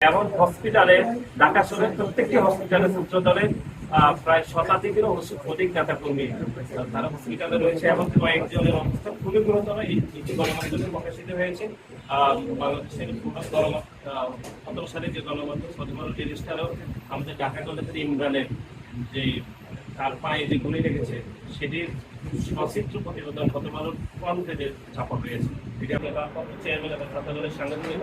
এমন হসপিটালে ঢাকা শহরের প্রত্যেকটি হসপিটালে সূত্রধরে আহ, প্রায় শতাধিকেরও অধিক- নেতা কর্মী তারা হসপিটালে রয়েছে এবং কয়েকজনের অবস্থা খুবই গুরুতর। নীতি গণমাধ্যমে প্রকাশিত হয়েছে। বাংলাদেশের সতেরো সালে যে গণমাধ্যম সদমান রেজিস্টারও আমাদের ঢাকা কলেজের ইমরানের যে তার পায়ে যে গুলি লেগেছে সেটির সচিত্র প্রতিবেদন গত ফ্রন্ট পেজে ছাপা হয়েছে। এটি আমরা চেয়ারম্যান এবং ছাত্র দলের সাংগঠনিক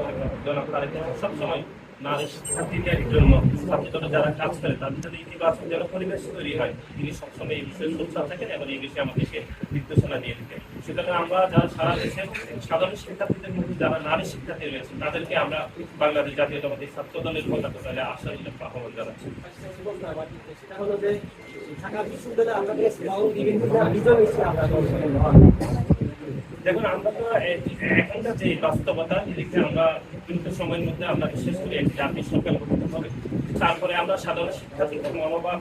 সবসময় নারী শিক্ষার্থীদের জন্য ছাত্রীরা যারা কাজ করে, তাদের যদি ইতিবাচক যেন পরিবেশ তৈরি হয়। তিনি সবসময় এই বিষয়ে সোচ্চার থাকেন এবং এই বিষয়ে আমাদেরকে নির্দেশনা দিয়ে থাকেন সুতরাং আমরা যারা সারা দেশে সাধারণ শিক্ষার্থীদের মধ্যে যারা নারী শিক্ষার্থী রয়েছে, তাদেরকে আমরা বাংলাদেশ জাতীয়তাবাদী ছাত্র দলের পতাকা দলে আশা আহ্বান জানাচ্ছি। ঢাকা বিশ্ববিদ্যালয়ে আমরা বিভিন্ন দেখুন, আমরা তো এখনকার যে বাস্তবতা, এদিকে আমরা কিন্তু সময়ের মধ্যে আমরা বিশেষ করে একটি জাতির সরকার করতে হবে। তারপরে আমরা সাধারণ শিক্ষার্থীদের মনোভাব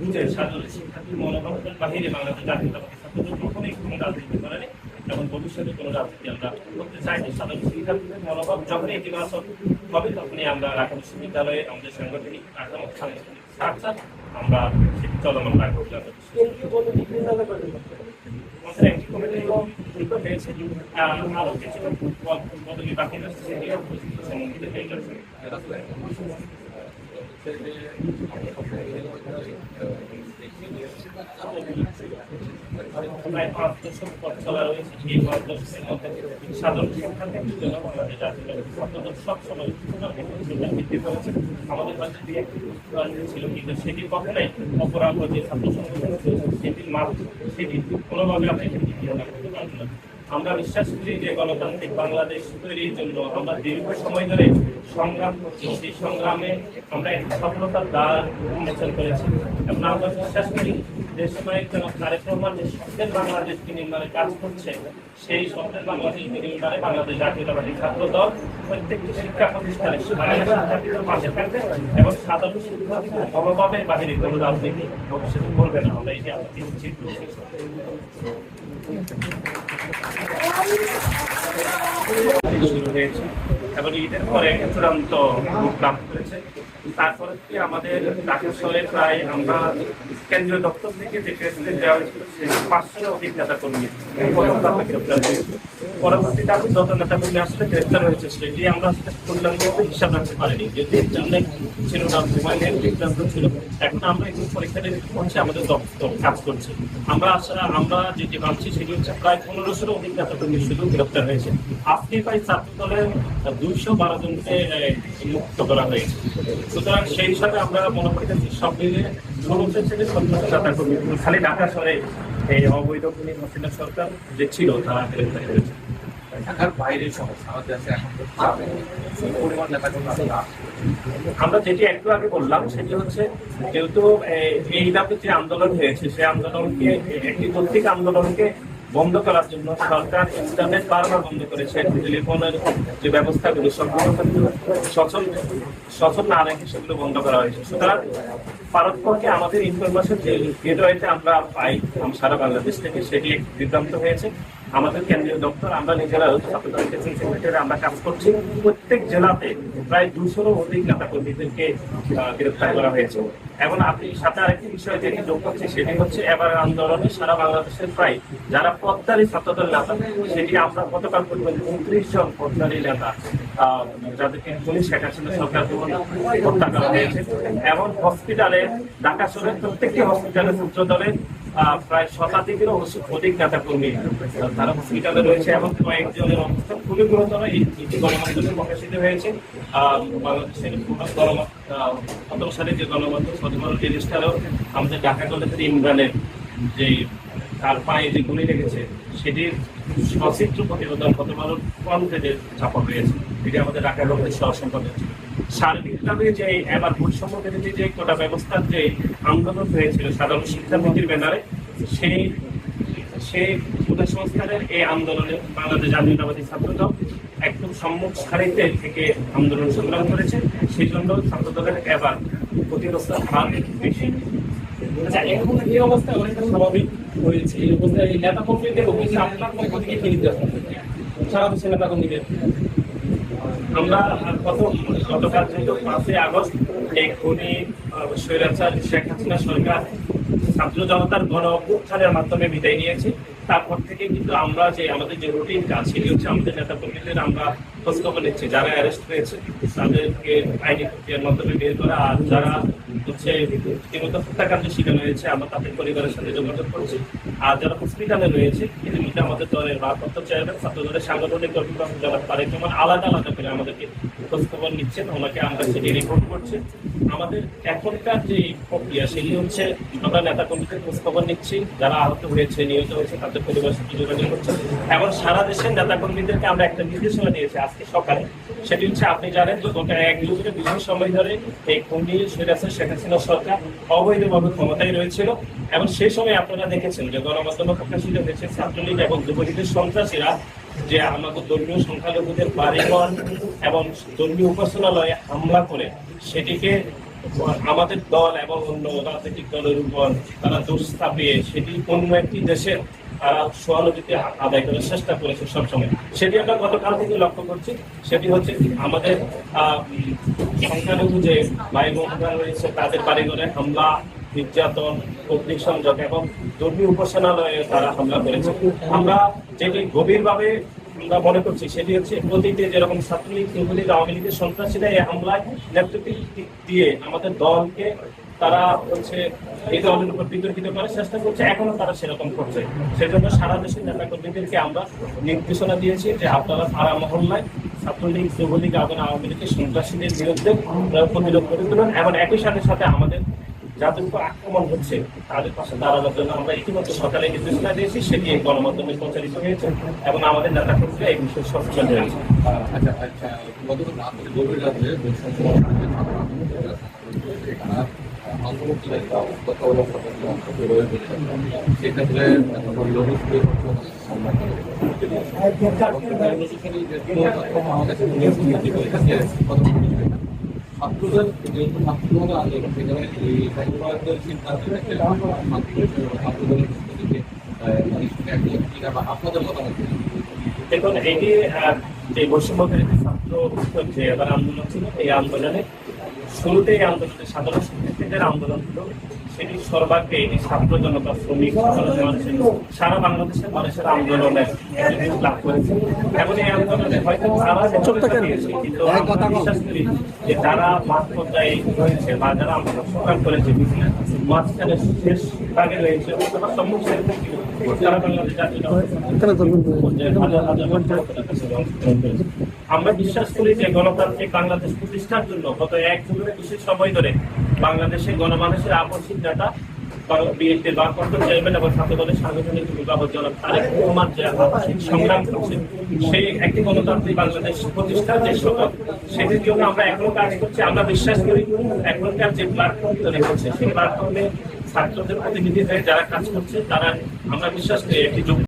বুঝে, সাধারণ শিক্ষার্থীর মনোভাবের বাহিরে বাংলাদেশ জাতীয়তাবাদী ছাত্রদের কখনোই কোনো রাজনীতি করেনি এবং ভবিষ্যতে কোনো রাজনীতি আমরা করতে চাই না। সাধারণ শিক্ষার্থীদের মনোভাব যখনই ইতিবাচক হবে, তখনই আমরা ঢাকা বিশ্ববিদ্যালয়ে আমাদের সাংগঠনিক কাঠামো সাংগঠনিক স্ট্রাকচার আমরা সেটি চলমান রাখব আরও কিছু পদ- বাকি রয়েছে সেটিও সম্বন্ধিত হয়ে আমাদের কিন্তু সেটি কখনোই অপরাধ যে কোনোভাবে আমরা বিশ্বাস করি যে গণতান্ত্রিক বাংলাদেশ তৈরির জন্য আমরা দীর্ঘ সময় ধরে সংগ্রাম করছি। সংগ্রামে আমরা একটি সফলতার দ্বার উন্মোচন করেছি। এবং আমরা বিশ্বাস করি যে সময় নির্মাণের কাজ করছে, সেই বাংলাদেশ নির্মাণে শিক্ষা এবং বাহিরে ভবিষ্যতে করবে না। আমরা শুরু হয়েছে এবং ঈদের পরে চূড়ান্ত রূপ লাভ করেছে। তারপরে আমাদের ঢাকা প্রায় আমরা কেন্দ্রীয় দপ্তর থেকে যে পাঁচশো অধিক নেতা কর্মী আমি যত নেতা আসলে গ্রেপ্তার হয়েছে সেটি আমরা আসলে হিসাব রাখতে পারিনি। যদি ইন্টারনেট ছিল এখন আমরা এগুলো পরীক্ষা আমাদের দপ্তর কাজ করছে। আমরা আসলে আমরা যেটি ভাবছি সেটি হচ্ছে প্রায় পনেরোশোর অধিক নেতা কর্মী শুধু গ্রেপ্তার হয়েছে। আজকে প্রায় ছাত্র দলের দুইশো বারো জনকে মুক্ত করা হয়েছে। সুতরাং সেই হিসাবে আমরা মনে করতেছি সব মিলিয়ে খালি ঢাকা এই সরকার যে ছিল তারা আমরা যেটি একটু আগে বললাম, সেটি হচ্ছে যেহেতু এই- এই দাবি যে আন্দোলন হয়েছে সেই আন্দোলনকে একটি প্রত্যেক আন্দোলনকে বন্ধ করার জন্য সরকার ইন্টারনেট বারবার বন্ধ করেছে, টেলিফোনের যে ব্যবস্থাগুলো সবগুলো সচল সচল না রেখে সেগুলো বন্ধ করা হয়েছে। সুতরাং পারস্পরকে আমাদের ইনফরমেশন যে গেটওয়েতে আমরা পাই, সারা বাংলাদেশ থেকে সেটি বিভ্রান্ত হয়েছে। আমাদের কেন্দ্রীয় দপ্তর আমরা ছাত্রদল সেক্রেটারি আমরা কাজ করছি। প্রত্যেক জেলাতে প্রায় দুশোরও অধিক নেতা কর্মীদেরকে আহ, গ্রেপ্তার করা হয়েছে। এবং আপনি সাথে আরেকটি বিষয় যেটি যোগ করছি সেটি হচ্ছে এবার আন্দোলনে সারা বাংলাদেশের প্রায় যারা পদ্মারি ছাত্রদল নেতা সেটি আমরা গতকাল পর্যন্ত উনত্রিশ জন পদ্মারি নেতা যাদেরকে পুলিশ হাসিনা সরকার হত্যা করা হয়েছে। এবং হসপিটালে ঢাকা শহরের প্রত্যেকটি হসপিটালে আহ, প্রায় শতাধিকেরও অধিক- নেতা কর্মী তারা হসপিটালে রয়েছে এবং কয়েকজনের অবস্থা খুবই গুরুতর। এই গণমাধ্যমে প্রকাশিত হয়েছে। বাংলাদেশের গণমাধ্যম যে গণমাধ্যম সদমান রেজিস্টারও আমাদের ঢাকা কলেজের ইমরানের যে তার পায়ে যে গুলি লেগেছে সেটির সচিত্র প্রতিবেদন গত ভালো ফ্রন্ট পেজে ছাপা হয়েছে, এটি আমাদের ঢাকা কলেজের সহ সম্পাদক ছিল সার্বিকভাবে যে এবার বৈষম্য বিরোধী যে কোটা ব্যবস্থার যে আন্দোলন হয়েছিল সাধারণ শিক্ষানীতির ব্যানারে, সেই সেই কোটা সংস্কারের এই আন্দোলনে বাংলাদেশ জাতীয়তাবাদী ছাত্রদল একদম সম্মুখ সারিতে থেকে আন্দোলন সংগ্রাম করেছে। সেই জন্য ছাত্রদলের এবার প্রতিরোধের হার বেশি। আচ্ছা এই অবস্থায় অনেকটা স্বাভাবিক হয়েছে। এই অবস্থায় নেতা কর্মীদের অভিযোগ আপনার পক্ষ থেকে কি নিতে হবে সারা দেশের নেতা কর্মীদের। আমরা কত গতকাল যেহেতু পাঁচই আগস্ট, এই খুনি স্বৈরাচার, শেখ হাসিনা সরকার ছাত্র জনতার গণ অভ্যুত্থানের মাধ্যমে বিদায় নিয়েছে। তারপর থেকে কিন্তু আমরা যে, আমাদের যে রুটিন কাজ, সেটি হচ্ছে আমাদের নেতা কর্মীদের আমরা খোঁজখবর নিচ্ছি, যারা অ্যারেস্ট হয়েছে, তাদেরকে আইনি প্রক্রিয়ার মাধ্যমে বের করা, আর যারা হচ্ছে রীতিমতো হত্যাকাণ্ডের শিকার হয়েছে, আমরা তাদের পরিবারের সাথে যোগাযোগ করছি। আর যারা হসপিটালে রয়েছে, ইতিমধ্যে আমাদের দলের ভারপ্রাপ্ত চেয়ারম্যান ছাত্র দলের সাংগঠনিক কর্মকর্তা যারা তারেক রহমান আলাদা আলাদা করে আমাদেরকে খোঁজখবর নিচ্ছেন, ওনাকে আমরা সেটি রিপোর্ট করছি। আমাদের এখনকার যে প্রক্রিয়া, সেটি হচ্ছে আমরা নেতা কর্মীদের খোঁজখবর নিচ্ছি, যারা আহত হয়েছে, নিহত হয়েছে, তাদের পরিবারের সাথে যোগাযোগ করছি। এবং সারা দেশের নেতা কর্মীদেরকে আমরা একটা নির্দেশনা দিয়েছি আজকে সকালে। সেটি হচ্ছে, আপনি জানেন গোটা এক যুগের বিশেষ সময় ধরে এই খুনি সেরাসে শেখ হাসিনা সরকার। অবৈধভাবে ক্ষমতায় রয়েছিল এবং সেই সময় আপনারা দেখেছেন যে গণমাধ্যমে প্রকাশিত হয়েছে, ছাত্রলীগ এবং যুবলীগের সন্ত্রাসীরা যে আমাদের ধর্মীয় সংখ্যালঘুদের বাড়িঘর এবং ধর্মীয় উপাসনালয়ে হামলা করে, সেটিকে আমাদের দল এবং অন্য রাজনৈতিক দলের উপর তারা দোষ চাপিয়ে, সেটি অন্য একটি দেশের তারা সহানুভূতি আদায় করার চেষ্টা করেছে সবসময়। সেটি আমরা গতকাল থেকে লক্ষ্য করছি। সেটি হচ্ছে আমাদের সংখ্যালঘু যে ভাই বোনরা রয়েছে, তাদের বাড়িঘরে হামলা, নির্যাতন, অগ্নিসংযোগ এবং ধর্মীয় উপাসনালয়ে তারা হামলা করেছে। আমরা যেটি গভীরভাবে আমরা মনে করছি, সেটি হচ্ছে অতীতে যেরকম ছাত্রলীগ, যুবলীগ, আওয়ামী লীগের সন্ত্রাসীরা এই হামলায় নেতৃত্ব দিয়ে আমাদের দলকে তারা হচ্ছে এই দলের উপর বিতর্কিত করার চেষ্টা করছে এখনও তারা সেরকম করছে সেজন্য সারা দেশের নেতা কর্মীদেরকে আমরা নির্দেশনা দিয়েছি যে আপনারা সারা মহল্লায় ছাত্রলীগ যুবলীগ এবং আওয়ামী লীগের সন্ত্রাসীদের বিরুদ্ধে প্রতিরোধ করে তুলুন এবং একই সাথে সাথে আমাদের যাদের উপর আক্রমণ হচ্ছে তাদের পাশে দাঁড়ানোর জন্য আমরা ইতিমধ্যে সকালে নির্দেশনা দিয়েছি সেটি এই গণমাধ্যমে প্রচারিত হয়েছে এবং আমাদের নেতা কর্মীরা এই বিষয়ে সচেতন হয়েছে আচ্ছা আচ্ছা গতকাল গভীর আন্দোলন এই ছাত্রদের আপনাদের মতামত? দেখুন আহ, যে বৈষম্য ছাত্র যে আন্দোলন ছিল এই আন্দোলনে শুরুতে এই আন্দোলনের সাধারণ শিক্ষার্থীদের আন্দোলন ছিল। সেটি সর্বাগ্রে এটি ছাত্র জনতা শ্রমিক মানুষের সারা বাংলাদেশের মানুষের আন্দোলনে নেতৃত্ব লাভ করেছে। এবং এই আন্দোলনে হয়তো দিয়েছে কিন্তু আমরা বিশ্বাস করি যে যারা মাঠ পর্যায়ে রয়েছে বা যারা আন্দোলন সংগ্রাম করেছে মাঝখানে শেষ ভাগে রয়েছে অথবা সারা বাংলাদেশ জাতীয় হাজার হাজার আমরা বিশ্বাস করি যে গণতান্ত্রিক বাংলাদেশ প্রতিষ্ঠার জন্য গত এক যুগের বিশেষ সময় ধরে বাংলাদেশের গণমানুষের আপসিক নেতা বিএনপির ভারপ্রাপ্ত চেয়ারম্যান এবং সেই একটি গণতান্ত্রিক বাংলাদেশ যে জন্য আমরা কাজ করছি। আমরা বিশ্বাস করি যারা কাজ করছে, তারা আমরা বিশ্বাস করি একটি